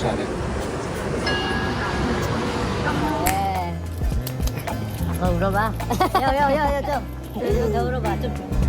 좋지 않아요? 네. 어, 울어봐. 야, 야, 야, 야, 좀. 좀, 좀 울어봐. 좀.